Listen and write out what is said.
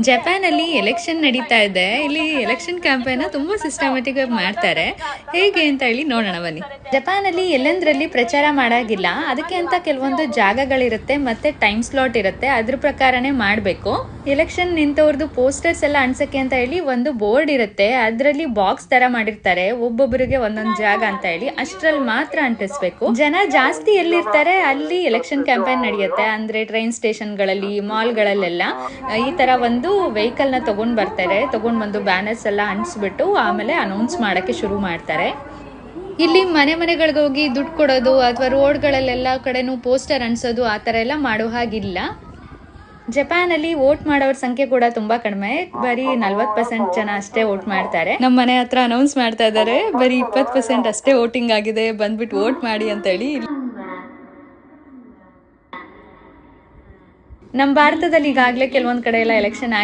Japan ಅಲ್ಲಿ election ನಡೀತಾ ಇದೆ. ಇಲ್ಲಿ ಎಲೆಕ್ಷನ್ ಕ್ಯಾಂಪೇನ್ ತುಂಬಾ ಸಿಸ್ಟಮ್ಯಾಟಿಕ್ ಆಗಿ ಮಾಡ್ತಾರೆ. ಹೇಗೆ ಅಂತ ಹೇಳಿ ನೋಡೋಣ, ಬನ್ನಿ. ಜಪಾನ್ ಅಲ್ಲಿ ಎಲ್ಲಂದ್ರಲ್ಲಿ ಪ್ರಚಾರ ಮಾಡಾಗಿಲ್ಲ. ಅದಕ್ಕೆ ಅಂತ ಕೆಲವೊಂದು ಜಾಗಗಳಿರುತ್ತೆ, ಮತ್ತೆ ಟೈಮ್ ಸ್ಲಾಟ್ ಇರುತ್ತೆ. ಅದ್ರ ಪ್ರಕಾರನೇ ಮಾಡಬೇಕು. ಎಲೆಕ್ಷನ್ ನಿಂತವ್ರದ್ದು ಪೋಸ್ಟರ್ಸ್ ಎಲ್ಲ ಅನ್ಸಕ್ಕೆ ಅಂತ ಹೇಳಿ ಒಂದು ಬೋರ್ಡ್ ಇರುತ್ತೆ. ಅದರಲ್ಲಿ ಬಾಕ್ಸ್ ತರ ಮಾಡಿರ್ತಾರೆ. ಒಬ್ಬೊಬ್ಬರಿಗೆ ಒಂದೊಂದು ಜಾಗ ಅಂತ ಹೇಳಿ. ಅಷ್ಟರಲ್ಲಿ ಮಾತ್ರ ಅಂಟಿಸ್ಬೇಕು. ಜನ ಜಾಸ್ತಿ ಎಲ್ಲಿರ್ತಾರೆ ಅಲ್ಲಿ ಎಲೆಕ್ಷನ್ ಕ್ಯಾಂಪೇನ್ ನಡೆಯುತ್ತೆ. ಅಂದ್ರೆ ಟ್ರೈನ್ ಸ್ಟೇಷನ್ಗಳಲ್ಲಿ ಮಾಲ್ ಗಳಲ್ಲೆಲ್ಲ ಈ ತರ ಒಂದು ವೆಹಿಕಲ್ನ ತಗೊಂಡ್ ಬರ್ತಾರೆ. ತಗೊಂಡ್ ಬಂದು ಬ್ಯಾನರ್ಸ್ ಎಲ್ಲ ಅಂಟಿಸ್ಬಿಟ್ಟು ಆಮೇಲೆ ಅನೌನ್ಸ್ ಮಾಡಕ್ಕೆ ಶುರು ಮಾಡ್ತಾರೆ. ಇಲ್ಲಿ ಮನೆ ಮನೆಗಳಿಗೆ ಹೋಗಿ ದುಡ್ಡು ಕೊಡೋದು ಅಥವಾ ರೋಡ್ಗಳಲ್ಲೆಲ್ಲ ಕಡೆನೂ ಪೋಸ್ಟರ್ ಅಂಟಿಸೋದು ಆ ಥರ ಎಲ್ಲ ಮಾಡೋ ಹಾಗಿಲ್ಲ. ಜಪಾನಲ್ಲಿ ವೋಟ್ ಮಾಡೋರ ಸಂಖ್ಯೆ ಕೂಡ ತುಂಬಾ ಕಡಿಮೆ. ಬರೀ ನಲ್ವತ್ ಪರ್ಸೆಂಟ್ ಜನ ಅಷ್ಟೇ ವೋಟ್ ಮಾಡ್ತಾರೆ. ನಮ್ಮ ಮನೆ ಹತ್ರ ಅನೌನ್ಸ್ ಮಾಡ್ತಾ ಇದ್ದಾರೆ ಬರೀ ಇಪ್ಪತ್ ಪರ್ಸೆಂಟ್ ಅಷ್ಟೇ ವೋಟಿಂಗ್ ಆಗಿದೆ. ಬಂದ್ಬಿಟ್ಟು ವೋಟ್ ಮಾಡಿ ಅಂತ ಹೇಳಿ ನಮ್ಮ ಭಾರತದಲ್ಲಿ ಈಗಾಗಲೇ ಕೆಲವೊಂದು ಕಡೆ ಎಲ್ಲ ಎಲೆಕ್ಷನ್ ಆಗಿ